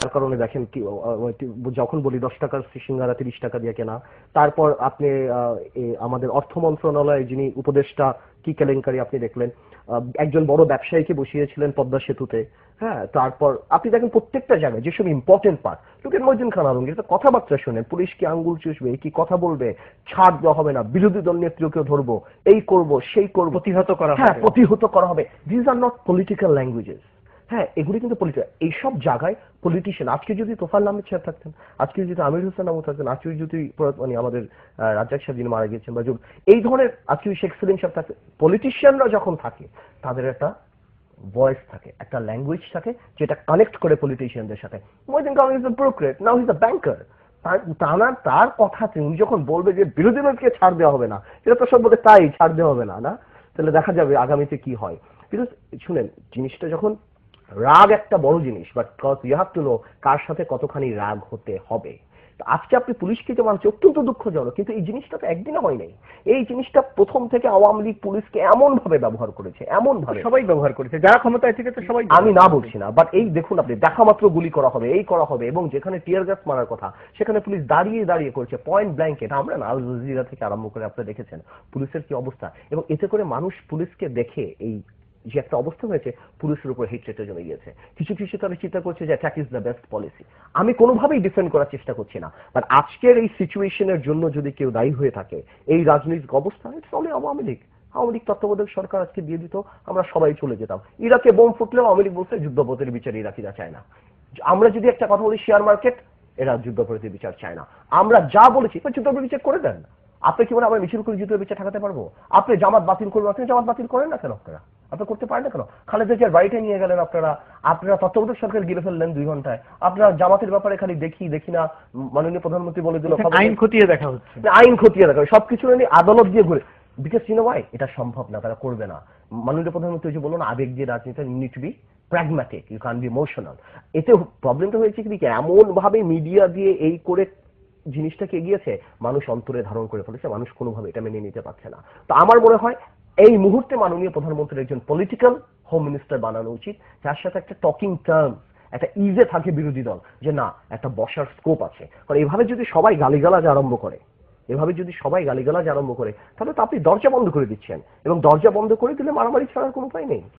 তার কারণে দেখেন কি যখন বলি দশ টাকার সিঙ্গারা তিরিশ টাকা দিয়ে কেনা তারপর আপনি আমাদের অর্থ মন্ত্রণালয়ে যিনি উপদেষ্টা কি কেলেঙ্কারি আপনি দেখলেন একজন বড় ব্যবসায়ীকে বসিয়েছিলেন পদ্মা সেতুতে হ্যাঁ তারপর আপনি দেখেন প্রত্যেকটা জায়গায় যেসব ইম্পর্টেন্ট পার্ট লুকেন মহিদিন খান আলমগীর একটা কথাবার্তা শোনেন পুলিশ কি আঙ্গুল চুষবে কি কথা বলবে ছাড় দেওয়া হবে না বিরোধী দল নেত্রীকে ধরবো এই করব সেই করব। প্রতিহত করা হ্যাঁ হবে। প্রতিহত করা হবে। This are not political languages হ্যাঁ এগুলি কিন্তু পলিটিক্যাল এইসব জায়গায় পলিটিশিয়ান আজকে যদি তোফাল আহমেদ সাহেব থাকতেন, আজকে যদি আমির হোসেন আহমদ থাকতেন, আজকে যদি মানে আমাদের রাজ্জাক সাহেব যিনি মারা গিয়েছেন বা এই ধরনের আজকে শেখ সেলিম সাহেব থাকতেন পলিটিশিয়ানরা যখন থাকে, তাদের একটা ভয়েস থাকে, একটা ল্যাঙ্গুয়েজ থাকে, যেটা কানেক্ট করে পলিটিশিয়ানদের সাথে। Mohiuddin Kalam is the brokerage now is the banker তার তার কথাতে উনি যখন বলবে যে বিরোধী দলকে ছাড় দেওয়া হবে না এটা তো সব বলতে তাই, ছাড় দেওয়া হবে না না? তাহলে দেখা যাবে আগামীতে কি হয়। শুনেন, জিনিসটা যখন রাগ একটা বড় জিনিস but you have to know কার সাথে কতখানি রাগ হতে হবে। আজকে আপনি পুলিশকে যে মানছে অত্যন্ত দুঃখজনক কিন্তু এই জিনিসটা তো একদিনে হয় নাই। এই জিনিসটা প্রথম থেকে আওয়ামী লীগ পুলিশকে এমন ভাবে ব্যবহার করেছে এমন ভাবে সবাই ব্যবহার করেছে যারা ক্ষমতায় থেকে তো সবাই আমি না বলছি না বাট এই দেখুন আপনি দেখা মাত্র গুলি করা হবে এই করা হবে এবং যেখানে টিয়ার গ্যাস মারার কথা সেখানে পুলিশ দাঁড়িয়ে দাঁড়িয়ে করছে পয়েন্ট ব্ল্যাঙ্ক আমরা না আল জাজিরা থেকে আরম্ভ করে আপনি দেখেছেন পুলিশের কি অবস্থা? এবং এতে করে মানুষ পুলিশকে দেখে এই যে একটা অবস্থা হয়েছে পুলিশের উপর হেট্রেটে জমে গিয়েছে। কিছু কিছু তারা চিন্তা করছে যে attack is the best policy আমি কোনোভাবেই ডিফেন্ড করার চেষ্টা করছি না। বাট আজকের এই সিচুয়েশনের জন্য যদি কেউ দায়ী হয়ে থাকে, এই রাজনৈতিক অবস্থা ইটস অনলি আওয়ামী লীগ। আওয়ামী লীগ তত্ত্বাবধায়ক সরকার আজকে দিয়ে দিত, আমরা সবাই চলে যেতাম। ইরাকে বোম ফুটলেও আওয়ামী লীগ বলছে যুদ্ধপথের বিচার ইরাকিরা চায় না। আমরা যদি একটা কথা বলি শেয়ার মার্কেট এরা যুদ্ধপথের বিচার চায় না। আমরা যা বলেছি যুদ্ধপথের বিচার করে দেন। আপনি কি বলে আমরা মিছিল করে যুদ্ধের বিচার ঠেকাতে পারব? আপনি জামাত বাতিল করবেন আপনি জামাত বাতিল করেন না কেন আপনারা? আপনি করতে পারেন না কেন? খালেদা জিয়ার বাড়িতে নিয়ে গেলেন আপনারা আপনারা তত্ত্বাবধায়ক সরকার গিলে ফেললেন দুই ঘন্টায়। আপনারা জামাতের ব্যাপারে খালি দেখি দেখি না মাননীয় প্রধানমন্ত্রী বলে দিল আইন খতিয়ে দেখা হচ্ছে। আইন খতিয়ে দেখা সবকিছু নিয়ে আদালত দিয়ে ঘুরে বিকজ ইউ নো ওয়াই এটা সম্ভব না তারা করবে না। মাননীয় প্রধানমন্ত্রী যে বলুন আবেগ দিয়ে রাজনীতি you need be pragmatic you can be emotional এতে প্রবলেমটা হয়েছে কি? এমন ভাবে মিডিয়া দিয়ে এই করে জিনিসটাকে এগিয়েছে, মানুষ অন্তরে ধারণ করে ফেলেছে, মানুষ কোনোভাবে এটা মেনে নিতে পারছে না। তো আমার মনে হয় এই মুহূর্তে মাননীয় প্রধানমন্ত্রীর একজন পলিটিক্যাল হোম মিনিস্টার বানানো উচিত, যার সাথে একটা টকিং টার্ম একটা ইজে থাকে বিরোধী দল, যে না, একটা বসার স্কোপ আছে। কারণ এভাবে যদি সবাই গালিগালাজ আরম্ভ করে, এভাবে যদি সবাই গালিগালাজ আরম্ভ করে, তাহলে তো আপনি দরজা বন্ধ করে দিচ্ছেন। এবং দরজা বন্ধ করে দিলে মারামারি ছাড়ার কোনো উপায় নেই।